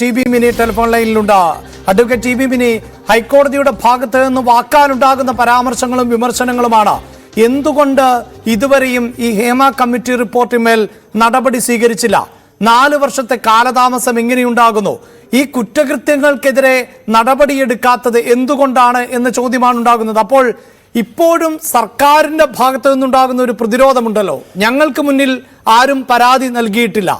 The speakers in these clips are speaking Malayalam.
ടി ബി മിനി ടെലിഫോൺ ലൈനിലുണ്ട്. അഡ്വക്കേറ്റ് ടി ബി മിനി ഹൈക്കോടതിയുടെ ഭാഗത്ത് നിന്ന് വാക്കാലുണ്ടാകുന്ന പരാമർശങ്ങളും വിമർശനങ്ങളുമാണ്. എന്തുകൊണ്ട് ഇതുവരെയും ഈ ഹേമ കമ്മിറ്റി റിപ്പോർട്ടിന്മേൽ നടപടി സ്വീകരിച്ചില്ല? നാല് വർഷത്തെ കാലതാമസം എങ്ങനെയുണ്ടാകുന്നു? ഈ കുറ്റകൃത്യങ്ങൾക്കെതിരെ നടപടിയെടുക്കാത്തത് എന്തുകൊണ്ടാണ് എന്ന ചോദ്യമാണ് ഉണ്ടാകുന്നത്. അപ്പോൾ ഇപ്പോഴും സർക്കാരിന്റെ ഭാഗത്തു നിന്നുണ്ടാകുന്ന ഒരു പ്രതിരോധമുണ്ടല്ലോ. ഞങ്ങൾക്ക് മുന്നിൽ ആരും പരാതി നൽകിയിട്ടില്ല.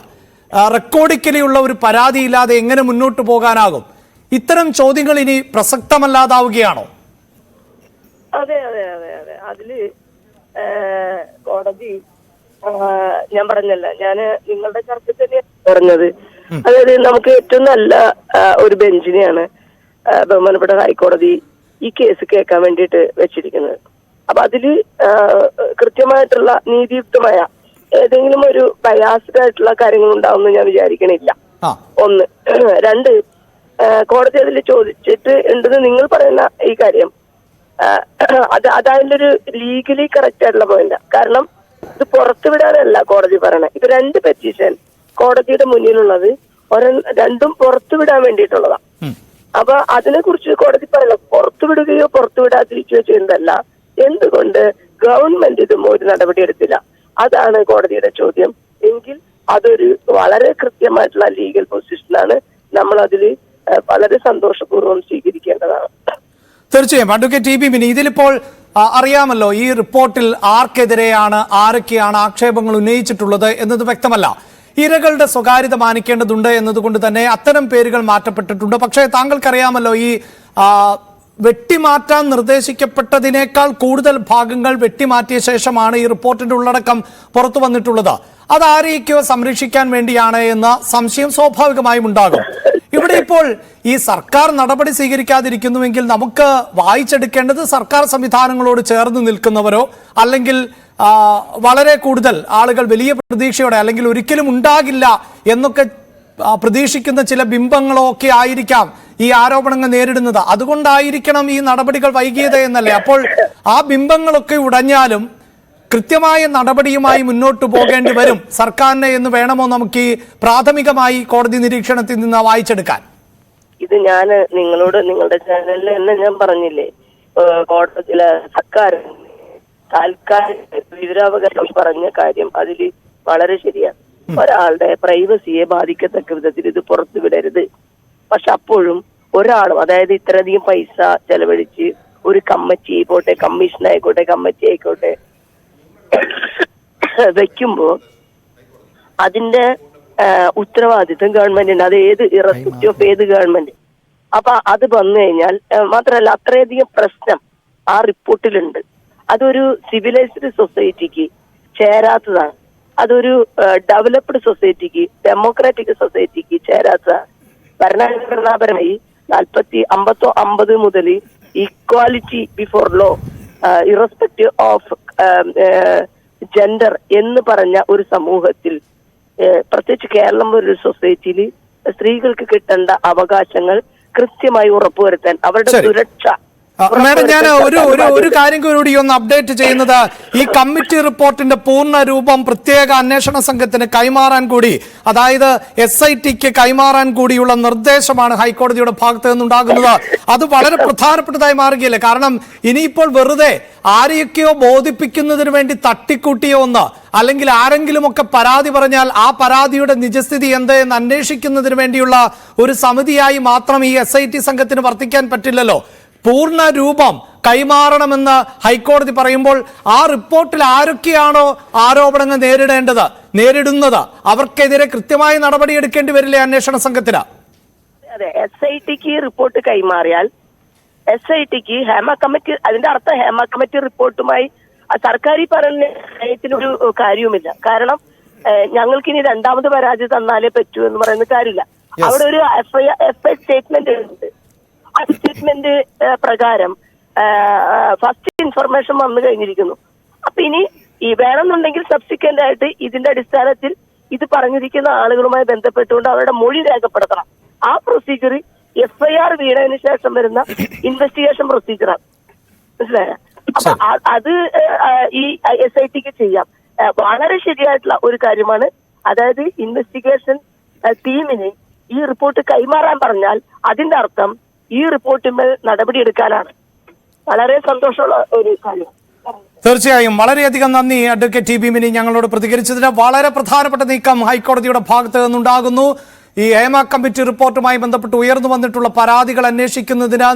റെക്കോർഡിക്കലിയുള്ള ഒരു പരാതിയില്ലാതെ എങ്ങനെ മുന്നോട്ട് പോകാനാകും? ഇത്തരം ചോദ്യങ്ങൾ ഇനി പ്രസക്തമല്ലാതാവുകയാണോ? അതെ അതെ അതെ അതെ. അതിൽ കോടതി ഞാൻ പറഞ്ഞല്ല ഞാൻ നിങ്ങളുടെ ചർച്ച തന്നെ പറഞ്ഞത്. അതായത് നമുക്ക് ഏറ്റവും നല്ല ഒരു ബെഞ്ചിനെയാണ് ബഹുമാനപ്പെട്ട ഹൈക്കോടതി ഈ കേസ് കേൾക്കാൻ വേണ്ടിയിട്ട് വെച്ചിരിക്കുന്നത്. അപ്പൊ അതിൽ കൃത്യമായിട്ടുള്ള നീതിയുക്തമായ ഏതെങ്കിലും ഒരു ബയാസ്ഡ് ആയിട്ടുള്ള കാര്യങ്ങൾ ഉണ്ടാവുമെന്ന് ഞാൻ വിചാരിക്കണില്ല. ഒന്ന്. രണ്ട് കോടതി അതിൽ ചോദിച്ചിട്ട് ഉണ്ടെന്ന് നിങ്ങൾ പറയുന്ന ഈ കാര്യം. അത് അതതിന്റെ ഒരു ലീഗലി കറക്റ്റ് ആയിട്ടുള്ള പോയിന്റ് കാരണം ഇത് പുറത്തുവിടാനല്ല കോടതി പറയണത് ഇത് രണ്ട് പെറ്റീഷൻ കോടതിയുടെ മുന്നിലുള്ളത് ഒരെ രണ്ടും പുറത്തുവിടാൻ വേണ്ടിയിട്ടുള്ളതാണ് അപ്പൊ അതിനെ കുറിച്ച് കോടതി പറയണം. പുറത്തുവിടുകയോ പുറത്തുവിടാതിരിക്കുകയോ ചെയ്യുന്നതല്ല. എന്തുകൊണ്ട് ഗവൺമെന്റ് ഇതും ഒരു നടപടി എടുത്തില്ല അതാണ് കോടതിയുടെ ചോദ്യം. എങ്കിൽ അതൊരു വളരെ കൃത്യമായിട്ടുള്ള ലീഗൽ പൊസിഷനാണ് നമ്മൾ അതിൽ വളരെ സന്തോഷപൂർവം സ്വീകരിക്കേണ്ടതാണ്. തീർച്ചയായും. അഡ്വക്കേറ്റ് ടി ബി മിനി ഇതിലിപ്പോൾ അറിയാമല്ലോ ഈ റിപ്പോർട്ടിൽ ആർക്കെതിരെയാണ് ആരൊക്കെയാണ് ആക്ഷേപങ്ങൾ ഉന്നയിച്ചിട്ടുള്ളത് എന്നത് വ്യക്തമല്ല. ഇരകളുടെ സ്വകാര്യത മാനിക്കേണ്ടതുണ്ട് എന്നതുകൊണ്ട് തന്നെ അത്തരം പേരുകൾ മാറ്റപ്പെട്ടിട്ടുണ്ട്. പക്ഷേ താങ്കൾക്കറിയാമല്ലോ ഈ വെട്ടിമാറ്റാൻ നിർദ്ദേശിക്കപ്പെട്ടതിനേക്കാൾ കൂടുതൽ ഭാഗങ്ങൾ വെട്ടിമാറ്റിയ ശേഷമാണ് ഈ റിപ്പോർട്ടിന്റെ ഉള്ളടക്കം പുറത്തു വന്നിട്ടുള്ളത്. അതാരെയൊക്കെയോ സംരക്ഷിക്കാൻ വേണ്ടിയാണ് എന്ന സംശയം സ്വാഭാവികമായും ഉണ്ടാകും. ഇവിടെ ഇപ്പോൾ ഈ സർക്കാർ നടപടി സ്വീകരിക്കാതിരിക്കുന്നുവെങ്കിൽ നമുക്ക് വായിച്ചെടുക്കേണ്ടത് സർക്കാർ സംവിധാനങ്ങളോട് ചേർന്ന് നിൽക്കുന്നവരോ അല്ലെങ്കിൽ വളരെ കൂടുതൽ ആളുകൾ വലിയ പ്രതീക്ഷയോടെ അല്ലെങ്കിൽ ഒരിക്കലും ഉണ്ടാകില്ല എന്നൊക്കെ പ്രതീക്ഷിക്കുന്ന ചില ബിംബങ്ങളോ ഒക്കെ ആയിരിക്കാം ഈ ആരോപണങ്ങൾ നേരിടുന്നത്. അതുകൊണ്ടായിരിക്കണം ഈ നടപടികൾ വൈകിയത് എന്നല്ലേ. അപ്പോൾ ആ ബിംബങ്ങളൊക്കെ ഉടഞ്ഞാലും കൃത്യമായ നടപടിയുമായി മുന്നോട്ട് പോകേണ്ടി വരും. സർക്കാരിനെ എന്ന് വേണമോ നമുക്ക് ഈ പ്രാഥമികമായി കോടതി നിരീക്ഷണത്തിൽ നിന്ന് വായിച്ചെടുക്കാൻ? ഇത് ഞാൻ നിങ്ങളോട് നിങ്ങളുടെ ചാനലിൽ തന്നെ ഞാൻ പറഞ്ഞില്ലേ. കോടതി കോടതിയിലെ സർക്കാർ താൽക്കാലിക വിവരാവകാശം പറഞ്ഞ കാര്യം അതിൽ വളരെ ശരിയാണ്. ഒരാളുടെ പ്രൈവസിയെ ബാധിക്കത്തക്ക വിധത്തിൽ ഇത് പുറത്തു വിടരുത് പക്ഷെ അപ്പോഴും ഒരാളും അതായത് ഇത്രയധികം പൈസ ചെലവഴിച്ച് ഒരു കമ്മിറ്റി ആയിക്കോട്ടെ കമ്മീഷൻ ആയിക്കോട്ടെ കമ്മിറ്റി ആയിക്കോട്ടെ വെക്കുമ്പോ അതിന്റെ ഉത്തരവാദിത്വം ഗവൺമെന്റിന് അത് ഏത് ഇറസ്പെക്റ്റീവ് ഓഫ് ഏത് ഗവൺമെന്റ്. അപ്പൊ അത് വന്നു കഴിഞ്ഞാൽ മാത്രമല്ല അത്രയധികം പ്രശ്നം ആ റിപ്പോർട്ടിലുണ്ട്. അതൊരു സിവിലൈസ്ഡ് സൊസൈറ്റിക്ക് ചേരാത്തതാണ്. അതൊരു ഡെവലപ്ഡ് സൊസൈറ്റിക്ക് ഡെമോക്രാറ്റിക് സൊസൈറ്റിക്ക് ചേരാത്തതാണ്. ഭരണഘടനാപരമായി നാൽപ്പത്തി അമ്പത്തോ അമ്പത് മുതൽ equality before law irrespective of gender എന്ന് പറഞ്ഞ ഒരു സമൂഹത്തിൽ പ്രത്യേകിച്ച് കേരളം ഒരു സൊസൈറ്റിയിൽ സ്ത്രീകൾക്ക് കിട്ടേണ്ട അവകാശങ്ങൾ കൃത്യമായി ഉറപ്പുവരുത്താൻ അവരുടെ. സുരക്ഷ മാഡം ഞാൻ ഒരു ഒരു ഒരു കാര്യം കൂടി ഒന്ന് അപ്ഡേറ്റ് ചെയ്യുന്നത് ഈ കമ്മിറ്റി റിപ്പോർട്ടിന്റെ പൂർണ രൂപം പ്രത്യേക അന്വേഷണ സംഘത്തിന് കൈമാറാൻ കൂടി അതായത് എസ് ഐ ടിക്ക് കൈമാറാൻ കൂടിയുള്ള നിർദ്ദേശമാണ് ഹൈക്കോടതിയുടെ ഭാഗത്ത് നിന്നുണ്ടാകുന്നത്. അത് വളരെ പ്രധാനപ്പെട്ടതായി മാറുകയില്ലേ? കാരണം ഇനിയിപ്പോൾ വെറുതെ ആരെയൊക്കെയോ ബോധിപ്പിക്കുന്നതിന് വേണ്ടി തട്ടിക്കൂട്ടിയോ ഒന്ന് അല്ലെങ്കിൽ ആരെങ്കിലുമൊക്കെ പരാതി പറഞ്ഞാൽ ആ പരാതിയുടെ നിജസ്ഥിതി എന്ത് എന്ന് അന്വേഷിക്കുന്നതിന് വേണ്ടിയുള്ള ഒരു സമിതിയായി മാത്രം ഈ എസ് ഐ ടി സംഘത്തിന് വർത്തിക്കാൻ പറ്റില്ലല്ലോ. പൂർണ രൂപം കൈമാറണമെന്ന് ഹൈക്കോടതി പറയുമ്പോൾ ആ റിപ്പോർട്ടിൽ ആരൊക്കെയാണോ ആരോപണങ്ങൾ നേരിടേണ്ടത് നേരിടുന്നത്? അവർക്കെതിരെ കൃത്യമായ നടപടി എടുക്കേണ്ടി വരില്ലേ അന്വേഷണ സംഘത്തിന്? അതെ എസ് ഐ ടിക്ക് റിപ്പോർട്ട് കൈമാറിയാൽ എസ് ഐ ടിക്ക് ഹേമ കമ്മിറ്റി അതിന്റെ അർത്ഥം ഹേമ കമ്മിറ്റി റിപ്പോർട്ടുമായി സർക്കാർ ഈ പറയുന്ന ഒരു കാര്യവുമില്ല. കാരണം ഞങ്ങൾക്ക് ഇനി രണ്ടാമത് പരാതി തന്നാലേ പറ്റൂ എന്ന് പറയുന്ന കാര്യമില്ല. അവിടെ ഒരു F I F I statement ഉണ്ട് സ്റ്റേറ്റ്മെന്റ് പ്രകാരം ഫസ്റ്റ് ഇൻഫർമേഷൻ വന്നു കഴിഞ്ഞിരിക്കുന്നു. അപ്പൊ ഇനി ഈ വേണമെന്നുണ്ടെങ്കിൽ സബ്സിക്വന്റ് ആയിട്ട് ഇതിന്റെ അടിസ്ഥാനത്തിൽ ഇത് പറഞ്ഞിരിക്കുന്ന ആളുകളുമായി ബന്ധപ്പെട്ടുകൊണ്ട് അവരുടെ മൊഴി രേഖപ്പെടുത്തണം. ആ പ്രൊസീജിയർ എഫ്ഐആർ ഐ ആർ വീണതിന് ശേഷം വരുന്ന ഇൻവെസ്റ്റിഗേഷൻ പ്രൊസീജിയറാണ് മനസ്സിലായ? അപ്പൊ അത് ഈ എസ് ഐ ടിക്ക് ചെയ്യാം. വളരെ ശരിയായിട്ടുള്ള ഒരു കാര്യമാണ്. അതായത് ഇൻവെസ്റ്റിഗേഷൻ ടീമിന് ഈ റിപ്പോർട്ട് കൈമാറാൻ പറഞ്ഞാൽ അതിന്റെ അർത്ഥം ഈ റിപ്പോർട്ടിന്മേൽ നടപടിയെടുക്കാനാണ് വളരെ സന്തോഷമുള്ള ഒരു കാര്യം. തീർച്ചയായും വളരെയധികം നന്ദി അഡ്വക്കേറ്റ് ടി ബി മിനി ഞങ്ങളോട് പ്രതികരിച്ചതിന് വളരെ പ്രധാനപ്പെട്ട നീക്കം ഹൈക്കോടതിയുടെ ഭാഗത്ത് നിന്നുണ്ടാകുന്നു. ഈ ഹേമ കമ്മിറ്റി റിപ്പോർട്ടുമായി ബന്ധപ്പെട്ട് ഉയർന്നു വന്നിട്ടുള്ള പരാതികൾ അന്വേഷിക്കുന്നതിന്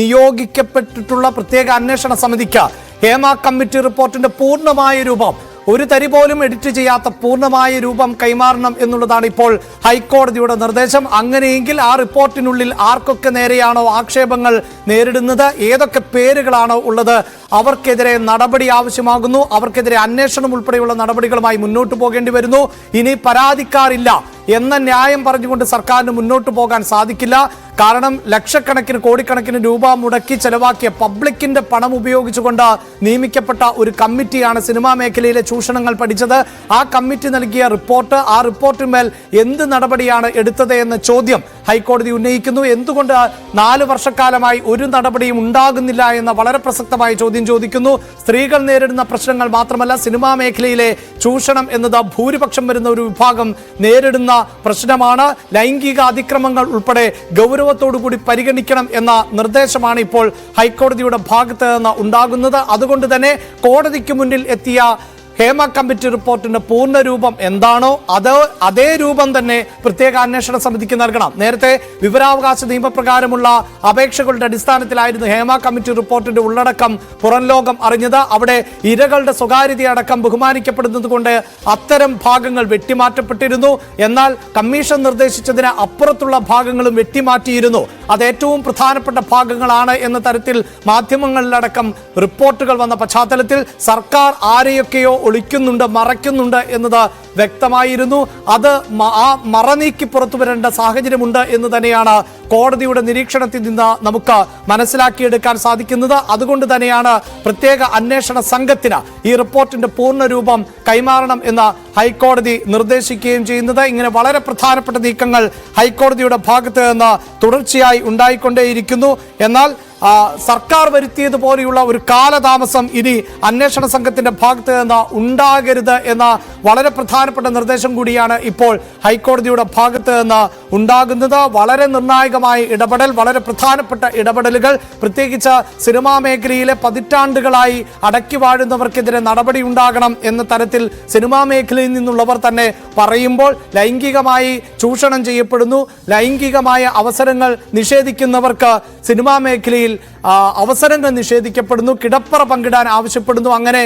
നിയോഗിക്കപ്പെട്ടിട്ടുള്ള പ്രത്യേക അന്വേഷണ സമിതിക്ക് ഹേമ കമ്മിറ്റി റിപ്പോർട്ടിന്റെ പൂർണമായ രൂപം ഒരു തരി പോലും എഡിറ്റ് ചെയ്യാത്ത പൂർണമായ രൂപം കൈമാറണം എന്നുള്ളതാണ് ഇപ്പോൾ ഹൈക്കോടതിയുടെ നിർദ്ദേശം. അങ്ങനെയെങ്കിൽ ആ റിപ്പോർട്ടിനുള്ളിൽ ആർക്കൊക്കെ നേരെയാണോ ആക്ഷേപങ്ങൾ നേരിടുന്നത്? ഏതൊക്കെ പേരുകളാണോ ഉള്ളത്? അവർക്കെതിരെ നടപടി ആവശ്യമാകുന്നു. അവർക്കെതിരെ അന്വേഷണം ഉൾപ്പെടെയുള്ള നടപടികളുമായി മുന്നോട്ട് പോകേണ്ടി വരുന്നു. ഇനി പരാതിക്കാരില്ല എന്ന ന്യായം പറഞ്ഞുകൊണ്ട് സർക്കാരിന് മുന്നോട്ട് പോകാൻ സാധിക്കില്ല. കാരണം ലക്ഷക്കണക്കിന് കോടിക്കണക്കിന് രൂപ മുടക്കി ചെലവാക്കിയ പബ്ലിക്കിന്റെ പണം ഉപയോഗിച്ചുകൊണ്ട് നിയമിക്കപ്പെട്ട ഒരു കമ്മിറ്റിയാണ് സിനിമാ മേഖലയിലെ ചൂഷണങ്ങൾ പഠിച്ചത്. ആ കമ്മിറ്റി നൽകിയ റിപ്പോർട്ട് ആ റിപ്പോർട്ടിന്മേൽ എന്ത് നടപടിയാണ് എടുത്തത് എന്ന ചോദ്യം ഹൈക്കോടതി ഉന്നയിക്കുന്നു. എന്തുകൊണ്ട് നാല് വർഷക്കാലമായി ഒരു നടപടിയും ഉണ്ടാകുന്നില്ല എന്ന വളരെ പ്രസക്തമായ ചോദ്യം ചോദിക്കുന്നു. സ്ത്രീകൾ നേരിടുന്ന പ്രശ്നങ്ങൾ മാത്രമല്ല സിനിമാ മേഖലയിലെ ചൂഷണം എന്നത് ഭൂരിപക്ഷം വരുന്ന ഒരു വിഭാഗം നേരിടുന്ന പ്രശ്നമാണ്. ലൈംഗിക അതിക്രമങ്ങൾ ഉൾപ്പെടെ കൂടി പരിഗണിക്കണം എന്ന നിർദ്ദേശമാണ് ഇപ്പോൾ ഹൈക്കോടതിയുടെ ഭാഗത്ത് നിന്ന് ഉണ്ടാകുന്നത്. അതുകൊണ്ട് തന്നെ കോടതിക്ക് മുന്നിൽ എത്തിയ ഹേമ കമ്മിറ്റി റിപ്പോർട്ടിന്റെ പൂർണ രൂപം എന്താണോ അത് അതേ രൂപം തന്നെ പ്രത്യേക അന്വേഷണ സമിതിക്ക് നൽകണം. നേരത്തെ വിവരാവകാശ നിയമപ്രകാരമുള്ള അപേക്ഷകളുടെ അടിസ്ഥാനത്തിലായിരുന്നു ഹേമ കമ്മിറ്റി റിപ്പോർട്ടിന്റെ ഉള്ളടക്കം പുറം ലോകം അറിഞ്ഞത്. അവിടെ ഇരകളുടെ സ്വകാര്യതയടക്കം ബഹുമാനിക്കപ്പെടുന്നത് കൊണ്ട് അത്തരം ഭാഗങ്ങൾ വെട്ടിമാറ്റപ്പെട്ടിരുന്നു. എന്നാൽ കമ്മീഷൻ നിർദ്ദേശിച്ചതിന് അപ്പുറത്തുള്ള ഭാഗങ്ങളും വെട്ടിമാറ്റിയിരുന്നു. അത് ഏറ്റവും പ്രധാനപ്പെട്ട ഭാഗങ്ങളാണ് എന്ന തരത്തിൽ മാധ്യമങ്ങളിലടക്കം റിപ്പോർട്ടുകൾ വന്ന പശ്ചാത്തലത്തിൽ സർക്കാർ ആരെയൊക്കെയോ ഒളിക്കുന്നുണ്ട് മറയ്ക്കുന്നുണ്ട് എന്നത് വ്യക്തമായിരുന്നു. അത് ആ മറനീക്കി പുറത്തു വരേണ്ട സാഹചര്യമുണ്ട് എന്ന് തന്നെയാണ് കോടതിയുടെ നിരീക്ഷണത്തിൽ നിന്ന് നമുക്ക് മനസ്സിലാക്കിയെടുക്കാൻ സാധിക്കുന്നത്. അതുകൊണ്ട് തന്നെയാണ് പ്രത്യേക അന്വേഷണ സംഘത്തിന് ഈ റിപ്പോർട്ടിന്റെ പൂർണ രൂപം കൈമാറണം എന്ന് ഹൈക്കോടതി നിർദ്ദേശിക്കുകയും ചെയ്യുന്നത്. ഇങ്ങനെ വളരെ പ്രധാനപ്പെട്ട നീക്കങ്ങൾ ഹൈക്കോടതിയുടെ ഭാഗത്ത് നിന്ന് തുടർച്ചയായി ഉണ്ടായിക്കൊണ്ടേയിരിക്കുന്നു. എന്നാൽ സർക്കാർ വരുത്തിയതുപോലെയുള്ള ഒരു കാലതാമസം ഇനി അന്വേഷണ സംഘത്തിന്റെ ഭാഗത്ത് നിന്ന് ഉണ്ടാകരുത് എന്ന വളരെ പ്രധാനപ്പെട്ട നിർദ്ദേശം കൂടിയാണ് ഇപ്പോൾ ഹൈക്കോടതിയുടെ ഭാഗത്ത് നിന്ന് ഉണ്ടാകുന്നത്. വളരെ നിർണായകമായ ഇടപെടൽ വളരെ പ്രധാനപ്പെട്ട ഇടപെടലുകൾ. പ്രത്യേകിച്ച് സിനിമാ മേഖലയിലെ പതിറ്റാണ്ടുകളായി അടക്കി വാഴുന്നവർക്കെതിരെ നടപടി ഉണ്ടാകണം എന്ന തരത്തിൽ സിനിമാ മേഖലയിൽ നിന്നുള്ളവർ തന്നെ പറയുമ്പോൾ ലൈംഗികമായി ചൂഷണം ചെയ്യപ്പെടുന്നു. ലൈംഗികമായ അവസരങ്ങൾ നിഷേധിക്കുന്നവർക്ക് സിനിമാ മേഖലയിൽ അവസരങ്ങൾ നിഷേധിക്കപ്പെടുന്നു കിടപ്പറ പങ്കിടാൻ ആവശ്യപ്പെടുന്നു. അങ്ങനെ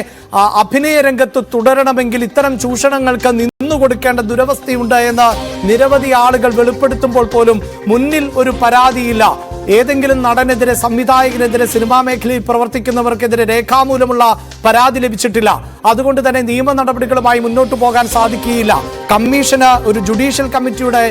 അഭിനയ രംഗത്ത് തുടരണമെങ്കിൽ ഇത്തരം ചൂഷണങ്ങൾക്ക് നിന്നുകൊടുക്കേണ്ട ദുരവസ്ഥയുണ്ട് എന്ന് നിരവധി ആളുകൾ വെളിപ്പെടുത്തുമ്പോൾ പോലും മുന്നിൽ ഒരു പരാതിയില്ല. ഏതെങ്കിലും നടനെതിരെ സംവിധായകനെതിരെ സിനിമാ മേഖലയിൽ പ്രവർത്തിക്കുന്നവർക്കെതിരെ രേഖാമൂലമുള്ള പരാതി ലഭിച്ചിട്ടില്ല. അതുകൊണ്ട് തന്നെ നിയമ നടപടികളുമായി മുന്നോട്ട് പോകാൻ സാധിക്കുകയില്ല. കമ്മീഷന് ഒരു ജുഡീഷ്യൽ കമ്മിറ്റിയുടെ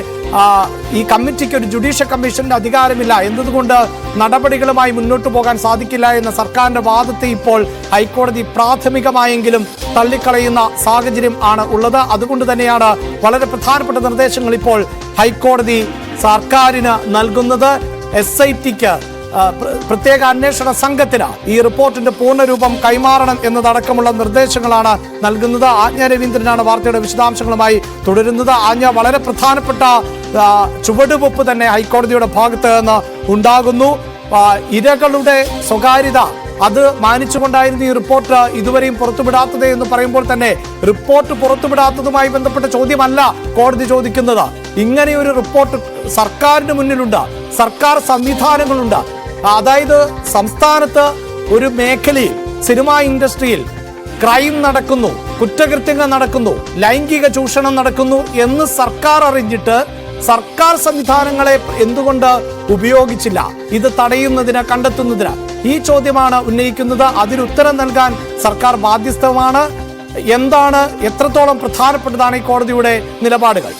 ഈ കമ്മിറ്റിക്ക് ഒരു ജുഡീഷ്യൽ കമ്മീഷന്റെ അധികാരമില്ല. എന്നതുകൊണ്ട് നടപടികളുമായി മുന്നോട്ട് പോകാൻ സാധിക്കില്ല എന്ന സർക്കാരിന്റെ വാദത്തെ ഇപ്പോൾ ഹൈക്കോടതി പ്രാഥമികമായെങ്കിലും തള്ളിക്കളയുന്ന സാഹചര്യം ആണ് ഉള്ളത്. അതുകൊണ്ട് തന്നെയാണ് വളരെ പ്രധാനപ്പെട്ട നിർദ്ദേശങ്ങൾ ഇപ്പോൾ ഹൈക്കോടതി സർക്കാരിന് നൽകുന്നത്. എസ് ഐ ടിക്ക് പ്രത്യേക അന്വേഷണ സംഘത്തിന് ഈ റിപ്പോർട്ടിന്റെ പൂർണരൂപം കൈമാറണം എന്നതടക്കമുള്ള നിർദ്ദേശങ്ങളാണ് നൽകുന്നത്. ആജ്ഞ രവീന്ദ്രനാണ് വാർത്തയുടെ വിശദാംശങ്ങളുമായി തുടരുന്നത്. ആജ്ഞ വളരെ പ്രധാനപ്പെട്ട ചുവടുവെപ്പ് തന്നെ ഹൈക്കോടതിയുടെ ഭാഗത്ത് നിന്ന് ഉണ്ടാകുന്നു. ഇരകളുടെ സ്വകാര്യത അത് മാനിച്ചുകൊണ്ടായിരുന്നു ഈ റിപ്പോർട്ട് ഇതുവരെയും പുറത്തുവിടാത്തത് എന്ന് പറയുമ്പോൾ തന്നെ റിപ്പോർട്ട് പുറത്തുവിടാത്തതുമായി ബന്ധപ്പെട്ട ചോദ്യമല്ല കോടതി ചോദിക്കുന്നത്. ഇങ്ങനെയൊരു റിപ്പോർട്ട് സർക്കാരിന് മുന്നിലുണ്ട്. സർക്കാർ സംവിധാനങ്ങളുണ്ട്. അതായത് സംസ്ഥാനത്ത് ഒരു മേഖലയിൽ സിനിമാ ഇൻഡസ്ട്രിയിൽ ക്രൈം നടക്കുന്നു കുറ്റകൃത്യങ്ങൾ നടക്കുന്നു ലൈംഗിക ചൂഷണം നടക്കുന്നു എന്ന് സർക്കാർ അറിഞ്ഞിട്ട് സർക്കാർ സംവിധാനങ്ങളെ എന്തുകൊണ്ട് ഉപയോഗിച്ചില്ല? ഇത് തടയുന്നതിന് കണ്ടെത്തുന്നതിന്. ഈ ചോദ്യമാണ് ഉന്നയിക്കുന്നത്. അതിനുത്തരം നൽകാൻ സർക്കാർ ബാധ്യസ്ഥമാണ്. എന്താണ് എത്രത്തോളം പ്രധാനപ്പെട്ടതാണ് ഈ കോടതിയുടെ നിലപാടുകൾ?